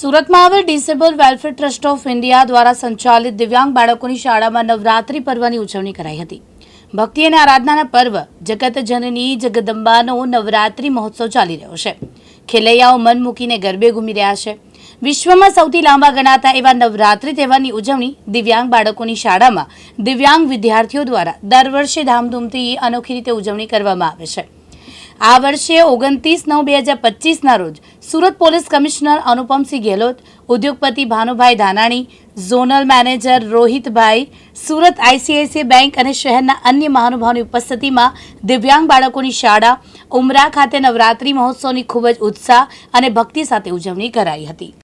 સુરતમાં આવેલ disable welfare trust of India દ્વારા સંચાલિત દિવ્યાંગ બાળકોની શાળામાં નવરાત્રિ પર્વની ઉજવણી કરાઈ હતી. ભક્તિ અને આરાધનાના પર્વ, જગત જનની જગદંબાનો નવરાત્રિ મહોત્સવ ચાલી રહ્યો છે. ખેલૈયાઓ મન મૂકીને ગરબે ઘૂમી રહ્યા છે. વિશ્વમાં સૌથી લાંબા ગણાતા એવા નવરાત્રિ તહેવારની ઉજવણી દિવ્યાંગ બાળકોની શાળામાં દિવ્યાંગ વિદ્યાર્થીઓ દ્વારા દર વર્ષે ધામધૂમથી અનોખી રીતે ઉજવણી કરવામાં આવે છે. આ વર્ષે ઓગણત્રીસ નવ બે હજાર પચીસના રોજ સુરત પોલીસ કમિશનર અનુપમસિંહ ગેહલોત, ઉદ્યોગપતિ Bhanubhai Dhanani, zonal manager Rohitbhai, Surat ICICI bank અને શહેરના અન્ય મહાનુભાવોની ઉપસ્થિતિમાં દિવ્યાંગ બાળકોની શાળા, ઉમરા ખાતે નવરાત્રિ મહોત્સવની ખૂબ જ ઉત્સાહ અને ભક્તિ સાથે ઉજવણી કરાઈ હતી.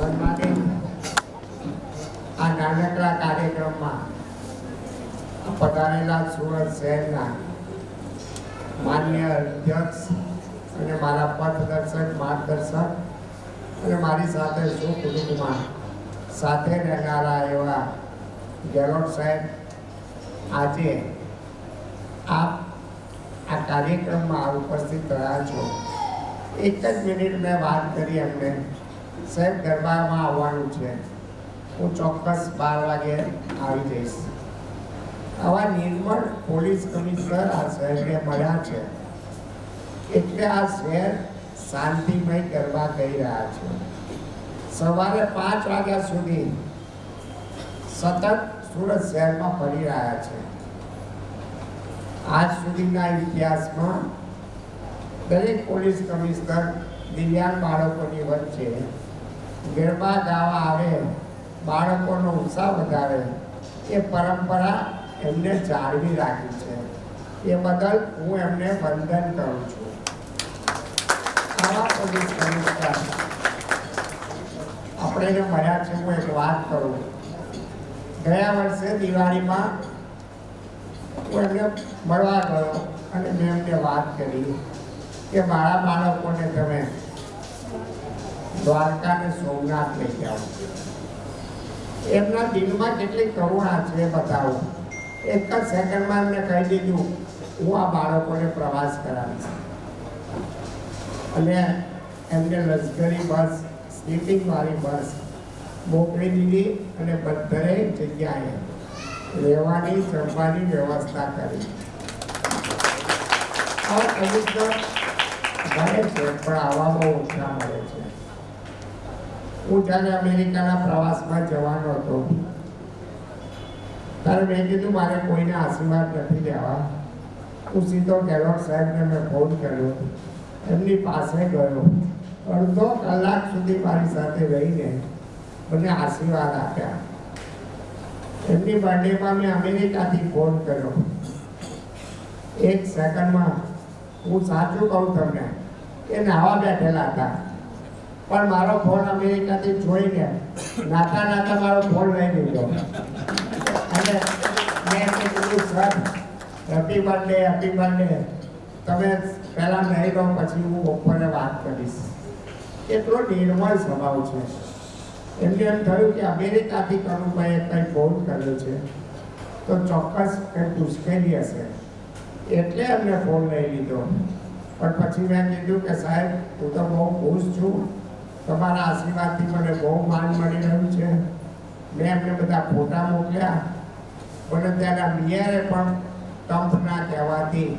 સન્માનિત આ નાનકડા કાર્યક્રમમાં પધારેલા સુરત શહેરના માન્ય અધ્યક્ષ અને મારા પથદર્શક માર્ગદર્શક અને મારી સાથે સુકુટુંબમાં સાથે રહેનારા એવા ગેહલોત સાહેબ, આજે આપ આ કાર્યક્રમમાં ઉપસ્થિત રહ્યા છો. એક જ મિનિટ મેં વાત કરી એમને. સાહેબ દરબારમાં આવવાનું છે. હું ચોક્કસ બાર વાગે આવી જઈશ. આવા નિર્મળ પોલીસ કમિશનર આ શહેરને મળ્યા છે. એટલે આ શહેર શાંતિમય ગરબા કહી રહ્યા છે. સવારે પાંચ વાગ્યા સુધી સતત સુરત શહેરમાં ફરી રહ્યા છે. આજ સુધીના ઇતિહાસમાં દરેક પોલીસ કમિશનર દિવ્યાંગ બાળકોની વચ્ચે ગરબા ગાવા આવે, બાળકોનો ઉત્સાહ વધારે, એ પરંપરા એમને જાળવી રાખી છે. એ બદલ હું એમને વંદન કરું છું. આપણે એને મળ્યા છે હું એક વાત કરું. ગયા વર્ષે દિવાળીમાં હું એમને મળવા ગયો અને મેં એમને વાત કરી કે, મારા બાળકોને તમે દ્વારકા ને સોમનાથ લઈ જાઓ એમના દિલમાં કેટલી કરુણા છે બતાવું. એક જ સેકન્ડમાં એમને કહી દીધું, હું આ બાળકોને પ્રવાસ કરાવીશ. અને એમને લશ્કરી બસ, સ્લીપિંગ વાળી બસ મોકલી દીધી અને બધે જગ્યાએ રહેવાની, જમવાની વ્યવસ્થા કરી. આ કમિશનર મળે છે, પણ આવા બહુ ઓછા મળે છે. હું જ્યારે અમેરિકાના પ્રવાસમાં જવાનો હતો, ત્યારે મેં કીધું, મારે કોઈને આશીર્વાદ નથી લેવા. હું સીધો ગેહલોત સાહેબને મેં ફોન કર્યો. એમની પાસે ગયો. અડધો કલાક સુધી મારી સાથે રહીને મને આશીર્વાદ આપ્યા. એમની બર્થડેમાં મેં અમેરિકાથી ફોન કર્યો. એક સેકન્ડમાં હું સાચું કહું તમને, એ નાવા બેઠેલા હતા. પણ મારો ફોન અમેરિકાથી છોડી ગયા નાતા નાતા મારો ફોન લઈ લીધો. અને મેં કીધું sir happy birthday happy birthday તમે પહેલાં નહીં લો પછી હું બપોરે વાત કરીશ. એટલો નિર્મળ સ્વભાવ છે. એમને એમ થયું કે અમેરિકાથી કરુભાઈએ કંઈ ફોન કર્યો છે, તો ચોક્કસ કંઈક મુશ્કેલી હશે. એટલે એમને ફોન લઈ લીધો. પણ પછી મેં કીધું કે સાહેબ, હું તો બહુ ખુશ છું. તમારા આશીર્વાદથી મને બહુ માન મળી રહ્યું છે. મેં એમને બધા ફોટા મોકલ્યા. મને ત્યાંના મિયરે પણ ટમ્પના કહેવાથી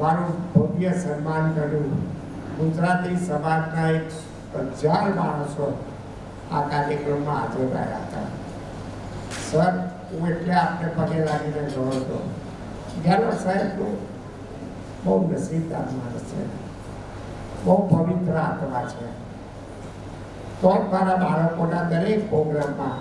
મારું ભવ્ય સન્માન કર્યું. ગુજરાતી સમાજના એક હજાર માણસો આ કાર્યક્રમમાં હાજર રહ્યા હતા. સર, હું એટલે આપને પગે લાગીને ગયો હતો. ગેહલોત સાહેબ? બહુ નસીબદાર માણસ છે. બહુ પવિત્ર આત્મા છે. તો મારા બાળકોના દરેક પ્રોગ્રામમાં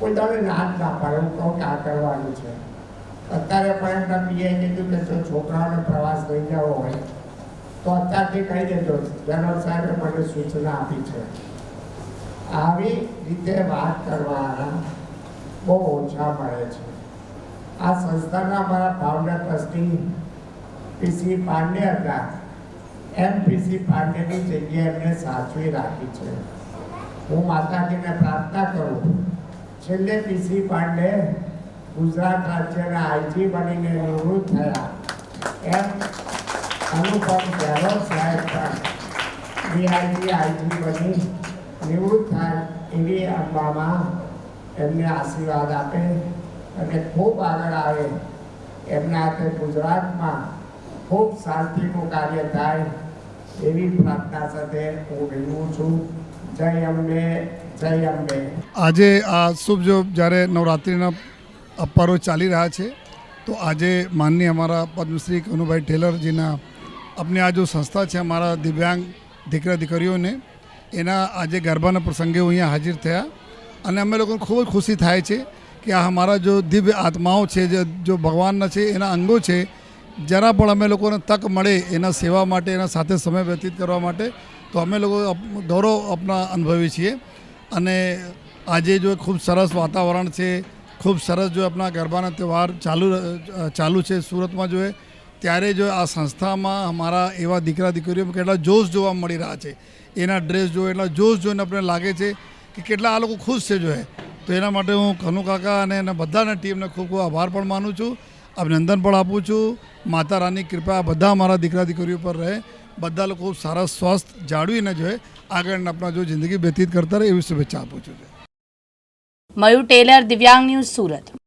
કોઈ તમે નાચ ના પાડે હું કહું કે આ કરવાનું છે. અત્યારે પણ એમના પીએ કીધું કે જો છોકરાઓને પ્રવાસ લઈ જવો હોય, તો અત્યારથી કહી દેજો, જનરલ સાહેબે મને સૂચના આપી છે. આવી રીતે વાત કરવાના બહુ ઓછા મળે છે. આ સંસ્થાના મારા ભાવના ટ્રસ્ટી પીસી પાંડે હતા એમ પીસી પાંડેની જગ્યાએ એમને સાચવી રાખી છે. હું માતાજીને પ્રાર્થના કરું છેલ્લે પીસી પાંડે ગુજરાત રાજ્યના આઈજી બનીને નિવૃત્ત થયા. એમ અનુપમ ગેહલોત સાહેબ પણ ડીઆઈજી આઈજી બની નિવૃત્ત થાય એવી અંબામાં એમને આશીર્વાદ આપે અને ખૂબ આગળ આવે. એમના હાથે ગુજરાતમાં ખૂબ શાંતિનું કાર્ય થાય. આજે આ શુભ જો જ્યારે નવરાત્રિના અપારો ચાલી રહ્યા છે, તો આજે માનની અમારા પદ્મશ્રી કનુભાઈ ટેલરજીના આપની આ જો સંસ્થા છે, અમારા દિવ્યાંગ દીકરા દીકરીઓને, એના આજે ગરબાના પ્રસંગે હું અહીંયા હાજર થયા. અને અમે લોકોને ખૂબ જ ખુશી થાય છે કે આ અમારા જો દિવ્ય આત્માઓ છે, જે જો ભગવાનના છે, એના અંગો છે જરા પણ અમે લોકોને તક મળે એના સેવા માટે, એના સાથે સમય વ્યતીત કરવા માટે, તો અમે લોકો ગૌરવ આપના અનુભવીએ છીએ. અને આજે જો ખૂબ સરસ વાતાવરણ છે, ખૂબ સરસ જો આપણા ગરબાના તહેવાર ચાલુ ચાલુ છે સુરતમાં જોએ ત્યારે જો આ સંસ્થામાં અમારા એવા દીકરા દીકરીઓ કેટલા જોશ જોવા મળી રહ્યા છે. એના ડ્રેસ જોઈએ એટલા જોશ જોઈને આપણે લાગે છે કે કેટલા આ લોકો ખુશ છે જોએ તો એના માટે હું કનુ કાકા અને એના બધાના ટીમને ખૂબ ખૂબ આભાર પણ માનું છું. અભિનંદન પણ આપું છું. માતા રાની કૃપા બધા મારા દીકરા દીકરીઓ પર રહે. બધા લોકો સારા સ્વસ્થ જાળવીને જોઈએ આગળ આપણા જો જિંદગી વ્યતીત કરતા રહે એવી શુભેચ્છા આપું છું. મયુર ટેલર, દિવ્યાંગ ન્યૂઝ સુરત.